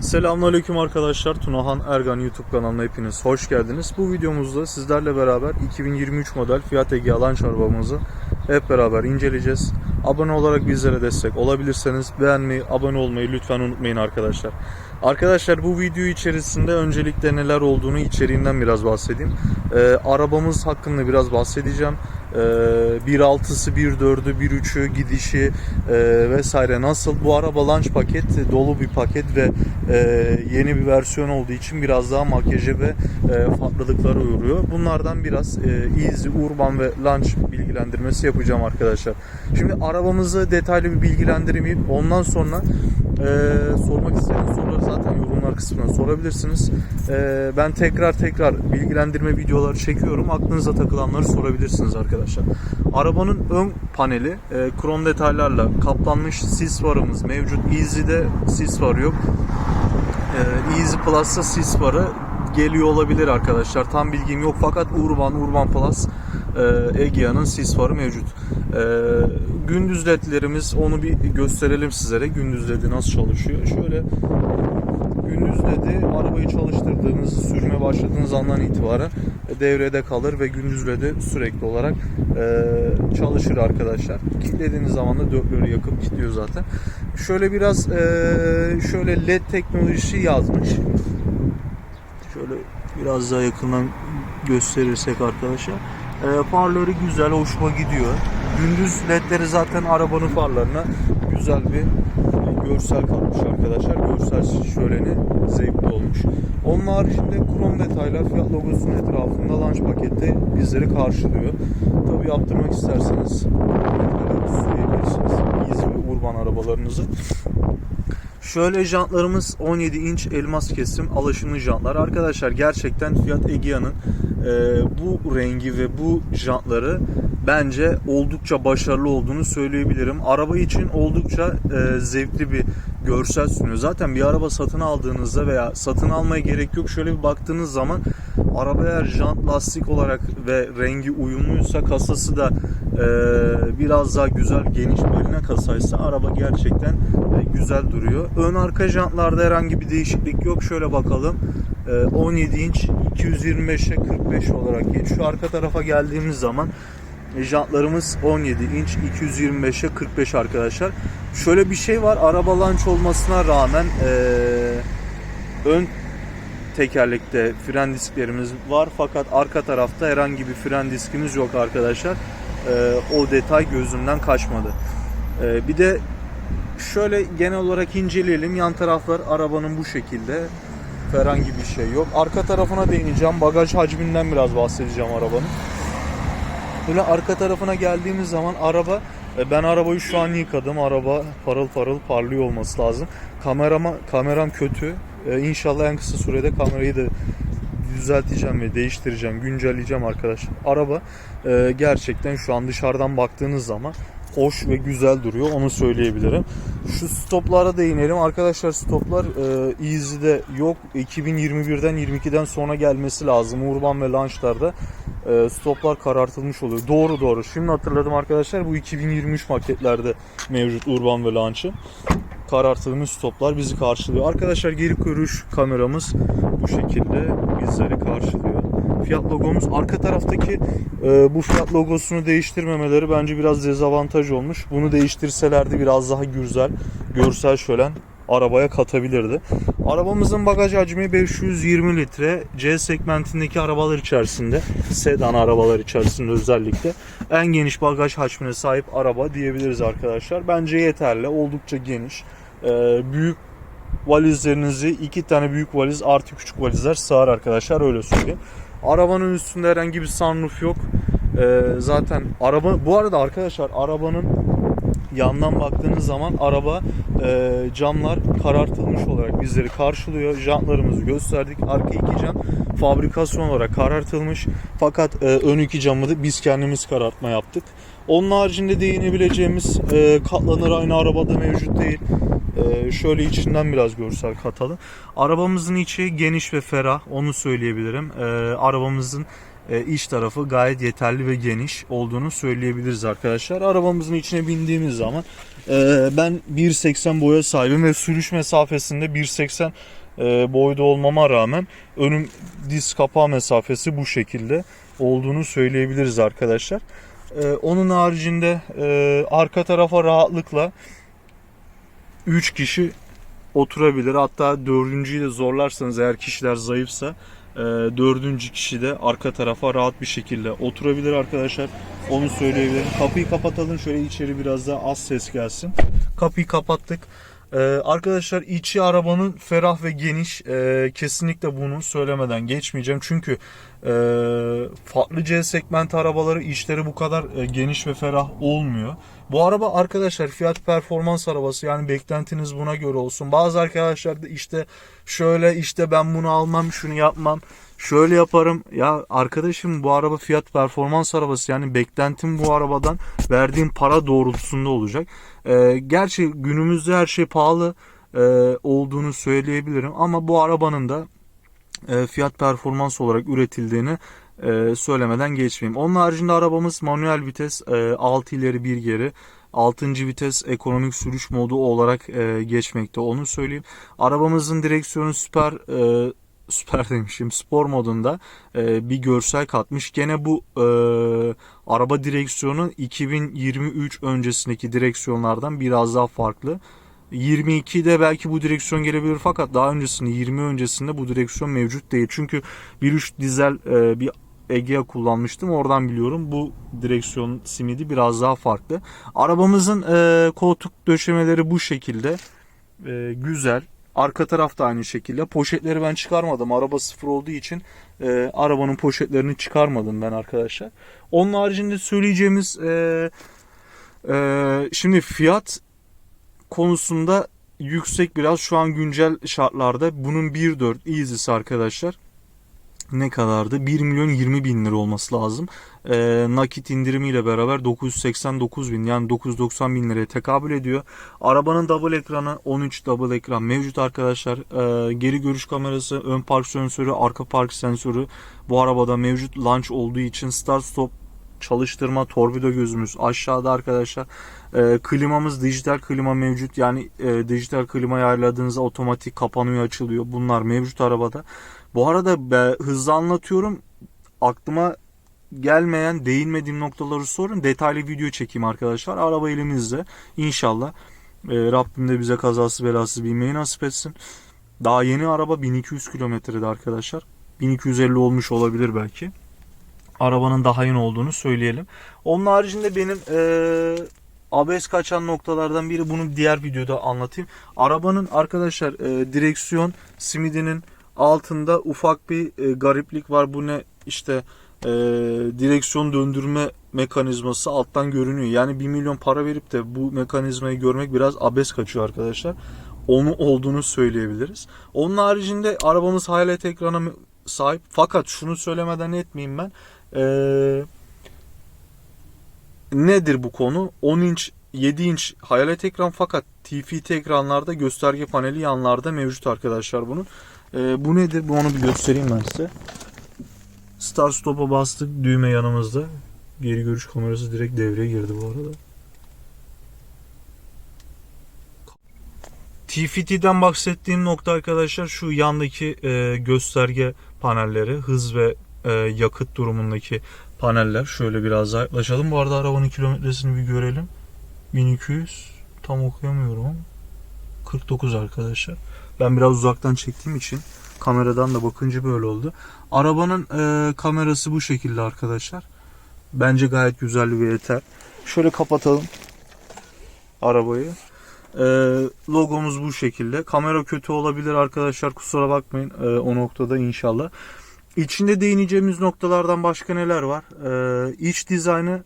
Selamünaleyküm arkadaşlar. Tunahan Ergan YouTube kanalına hepiniz hoş geldiniz. Bu videomuzda sizlerle beraber 2023 model Fiat Egea Launch arabamızı hep beraber inceleyeceğiz. Abone olarak bizlere destek olabilirseniz beğenmeyi, abone olmayı lütfen unutmayın arkadaşlar. Arkadaşlar bu video içerisinde öncelikle neler olduğunu içeriğinden biraz bahsedeyim. Ee, arabamız hakkında biraz bahsedeceğim. Ee, 1.6'sı, 1.4'ü, 1.3'ü, gidişi e, vesaire nasıl. Bu araba launch paket dolu bir paket ve e, yeni bir versiyon olduğu için biraz daha makyaja ve e, farklılıklara uğruyor. Bunlardan biraz easy, urban ve launch bilgilendirmesi yapacağım arkadaşlar. Şimdi arabamızı detaylı bir bilgilendirmeyip ondan sonra e, sormak istediğiniz soruları zaten yorumlar kısmına sorabilirsiniz. E, ben tekrar tekrar bilgilendirme videoları çekiyorum. Aklınıza takılanları sorabilirsiniz arkadaşlar. Arabanın ön paneli e, krom detaylarla kaplanmış sis farımız mevcut. Easy'de sis farı yok. Ee, Easy Plus'ta sis farı geliyor olabilir arkadaşlar. Tam bilgim yok fakat Urban, Urban Plus e, Egea'nın sis farı mevcut. E, gündüz ledlerimiz onu bir gösterelim sizlere. Gündüz ledi nasıl çalışıyor. Şöyle ledi arabayı çalıştırdığınız, sürme başladığınız andan itibaren devrede kalır ve gündüz ledi sürekli olarak e, çalışır arkadaşlar. Kilitlediğiniz zaman da dörtleri yakıp kilitliyor zaten. Şöyle biraz e, şöyle led teknolojisi yazmış. Şöyle biraz daha yakından gösterirsek arkadaşlar. E, farları güzel, hoşuma gidiyor. Gündüz ledleri zaten arabanın farlarına güzel bir görsel katmış arkadaşlar. Görsel şöleni zevkli olmuş. Onun haricinde krom detaylar Fiat logosunun etrafında launch pakette bizleri karşılıyor. Tabi yaptırmak isterseniz sürebilirsiniz. Easy ve urban arabalarınızı. Şöyle jantlarımız 17 inç elmas kesim alaşımlı jantlar. Arkadaşlar gerçekten Fiat Egea'nın e, bu rengi ve bu jantları bence oldukça başarılı olduğunu söyleyebilirim. Araba için oldukça e, zevkli bir görsel sunuyor. Zaten bir araba satın aldığınızda veya satın almaya gerek yok. Şöyle bir baktığınız zaman araba eğer jant lastik olarak ve rengi uyumluysa kasası da e, biraz daha güzel geniş beline kasaysa araba gerçekten e, güzel duruyor. Ön arka jantlarda herhangi bir değişiklik yok. Şöyle bakalım. E, 17 inç 225'e 45 olarak geçiyor. Şu arka tarafa geldiğimiz zaman e, jantlarımız 17 inç 225'e 45 arkadaşlar. Şöyle bir şey var. Araba launch olmasına rağmen e, ön tekerlekte fren disklerimiz var fakat arka tarafta herhangi bir fren diskimiz yok arkadaşlar. Ee, o detay gözümden kaçmadı. Ee, bir de şöyle genel olarak inceleyelim. Yan taraflar arabanın bu şekilde. Herhangi bir şey yok. Arka tarafına değineceğim. Bagaj hacminden biraz bahsedeceğim arabanın. Böyle arka tarafına geldiğimiz zaman araba e, ben arabayı şu an yıkadım. Araba parıl parıl parlıyor olması lazım. Kamerama kameram kötü. Ee, İnşallah en kısa sürede kamerayı da düzelteceğim ve değiştireceğim, güncelleyeceğim arkadaşlar. Araba e, gerçekten şu an dışarıdan baktığınız zaman hoş ve güzel duruyor. Onu söyleyebilirim. Şu stoplara değinelim. Arkadaşlar stoplar e, Easy'de yok. 2021'den 22'den sonra gelmesi lazım. Urban ve Launch'larda e, stoplar karartılmış oluyor. Doğru doğru. Şimdi hatırladım arkadaşlar. Bu 2023 maketlerde mevcut Urban ve Launch'ı karartılmış stoplar bizi karşılıyor. Arkadaşlar geri görüş kameramız bu şekilde bizleri karşılıyor. Fiyat logomuz arka taraftaki e, bu fiyat logosunu değiştirmemeleri bence biraz dezavantaj olmuş. Bunu değiştirselerdi biraz daha güzel, görsel şölen arabaya katabilirdi. Arabamızın bagaj hacmi 520 litre. C segmentindeki arabalar içerisinde, sedan arabalar içerisinde özellikle en geniş bagaj hacmine sahip araba diyebiliriz arkadaşlar. Bence yeterli, oldukça geniş. Ee, büyük valizlerinizi iki tane büyük valiz artı küçük valizler sığar arkadaşlar öyle söyleyeyim. Arabanın üstünde herhangi bir sunroof yok. Ee, zaten araba bu arada arkadaşlar arabanın yandan baktığınız zaman araba e, camlar karartılmış olarak bizleri karşılıyor. Jantlarımızı gösterdik. Arka iki cam fabrikasyon olarak karartılmış. Fakat e, ön iki camı da biz kendimiz karartma yaptık. Onun haricinde değinebileceğimiz e, katlanır aynı arabada mevcut değil. E, şöyle içinden biraz görsel katalım. Arabamızın içi geniş ve ferah onu söyleyebilirim. E, arabamızın iç tarafı gayet yeterli ve geniş olduğunu söyleyebiliriz arkadaşlar. Arabamızın içine bindiğimiz zaman e, ben 1.80 boya sahibim ve sürüş mesafesinde 1.80 e, boyda olmama rağmen önüm diz kapağı mesafesi bu şekilde olduğunu söyleyebiliriz arkadaşlar. E, onun haricinde e, arka tarafa rahatlıkla 3 kişi oturabilir. Hatta dördüncüyü de zorlarsanız eğer kişiler zayıfsa e, dördüncü kişi de arka tarafa rahat bir şekilde oturabilir arkadaşlar. Onu söyleyebilirim. Kapıyı kapatalım şöyle içeri biraz daha az ses gelsin. Kapıyı kapattık. Ee, arkadaşlar içi arabanın ferah ve geniş. Ee, kesinlikle bunu söylemeden geçmeyeceğim. Çünkü farklı C segment arabaları içleri bu kadar e, geniş ve ferah olmuyor. Bu araba arkadaşlar fiyat performans arabası yani beklentiniz buna göre olsun. Bazı arkadaşlar da işte şöyle işte ben bunu almam şunu yapmam şöyle yaparım. Ya arkadaşım bu araba fiyat performans arabası yani beklentim bu arabadan verdiğim para doğrultusunda olacak. Ee, gerçi günümüzde her şey pahalı e, olduğunu söyleyebilirim ama bu arabanın da fiyat performans olarak üretildiğini e, söylemeden geçmeyeyim. Onun haricinde arabamız manuel vites e, 6 ileri 1 geri 6. vites ekonomik sürüş modu olarak e, geçmekte onu söyleyeyim. Arabamızın direksiyonu süper e, süper demişim spor modunda e, bir görsel katmış. Gene bu e, araba direksiyonu 2023 öncesindeki direksiyonlardan biraz daha farklı. 22'de belki bu direksiyon gelebilir fakat daha öncesinde 20 öncesinde bu direksiyon mevcut değil. Çünkü 1.3 dizel e, bir Egea kullanmıştım. Oradan biliyorum. Bu direksiyon simidi biraz daha farklı. Arabamızın e, koltuk döşemeleri bu şekilde. E, güzel. Arka taraf da aynı şekilde. Poşetleri ben çıkarmadım. Araba sıfır olduğu için e, arabanın poşetlerini çıkarmadım ben arkadaşlar. Onun haricinde söyleyeceğimiz e, e, şimdi fiyat konusunda yüksek biraz şu an güncel şartlarda. Bunun 1.4 Easy'si arkadaşlar ne kadardı? 1 milyon 20 bin lira olması lazım. E, nakit indirimiyle beraber 989 bin yani 990 bin liraya tekabül ediyor. Arabanın double ekranı 13 double ekran mevcut arkadaşlar. E, geri görüş kamerası, ön park sensörü, arka park sensörü bu arabada mevcut. Launch olduğu için start stop çalıştırma torpido gözümüz aşağıda arkadaşlar. E, klimamız dijital klima mevcut. Yani e, dijital klima ayarladığınızda otomatik kapanıyor açılıyor. Bunlar mevcut arabada. Bu arada be, hızlı anlatıyorum. Aklıma gelmeyen, değinmediğim noktaları sorun. Detaylı video çekeyim arkadaşlar. Araba elimizde. İnşallah. E, Rabbim de bize kazası belasız binmeyi nasip etsin. Daha yeni araba 1200 kilometrede arkadaşlar. 1250 olmuş olabilir belki. Arabanın daha yeni olduğunu söyleyelim. Onun haricinde benim e, ABS kaçan noktalardan biri bunu diğer videoda anlatayım. Arabanın arkadaşlar e, direksiyon simidinin altında ufak bir e, gariplik var. Bu ne işte e, direksiyon döndürme mekanizması alttan görünüyor. Yani 1 milyon para verip de bu mekanizmayı görmek biraz abes kaçıyor arkadaşlar. Onu olduğunu söyleyebiliriz. Onun haricinde arabamız highlight ekrana sahip. Fakat şunu söylemeden etmeyeyim ben. Ee, nedir bu konu? 10 inç 7 inç hayalet ekran fakat TFT ekranlarda gösterge paneli yanlarda mevcut arkadaşlar bunun. Ee, bu nedir? Bu onu bir göstereyim ben size. Start stop'a bastık. Düğme yanımızda. Geri görüş kamerası direkt devreye girdi bu arada. TFT'den bahsettiğim nokta arkadaşlar şu yandaki e, gösterge panelleri, hız ve e, yakıt durumundaki paneller. Şöyle biraz daha yaklaşalım. Bu arada arabanın kilometresini bir görelim. 1200 tam okuyamıyorum ama 49 arkadaşlar. Ben biraz uzaktan çektiğim için kameradan da bakınca böyle oldu. Arabanın e, kamerası bu şekilde arkadaşlar. Bence gayet güzel ve yeter. Şöyle kapatalım arabayı. E, logomuz bu şekilde. Kamera kötü olabilir arkadaşlar kusura bakmayın e, o noktada inşallah. İçinde değineceğimiz noktalardan başka neler var? E, iç dizaynı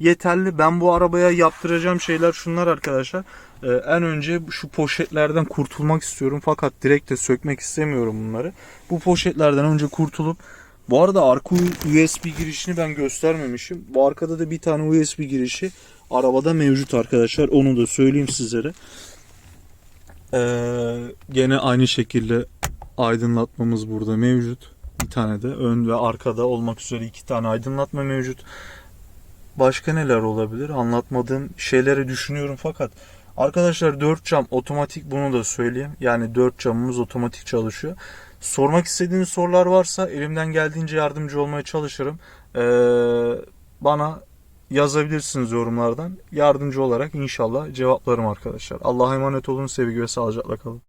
yeterli. Ben bu arabaya yaptıracağım şeyler şunlar arkadaşlar. Ee, en önce şu poşetlerden kurtulmak istiyorum fakat direkt de sökmek istemiyorum bunları. Bu poşetlerden önce kurtulup bu arada arka USB girişini ben göstermemişim. Bu arkada da bir tane USB girişi arabada mevcut arkadaşlar. Onu da söyleyeyim sizlere. Ee, gene aynı şekilde aydınlatmamız burada mevcut. Bir tane de ön ve arkada olmak üzere iki tane aydınlatma mevcut. Başka neler olabilir? Anlatmadığım şeyleri düşünüyorum fakat arkadaşlar 4 cam otomatik bunu da söyleyeyim. Yani 4 camımız otomatik çalışıyor. Sormak istediğiniz sorular varsa elimden geldiğince yardımcı olmaya çalışırım. Ee, bana yazabilirsiniz yorumlardan. Yardımcı olarak inşallah cevaplarım arkadaşlar. Allah'a emanet olun. Sevgi ve sağlıcakla kalın.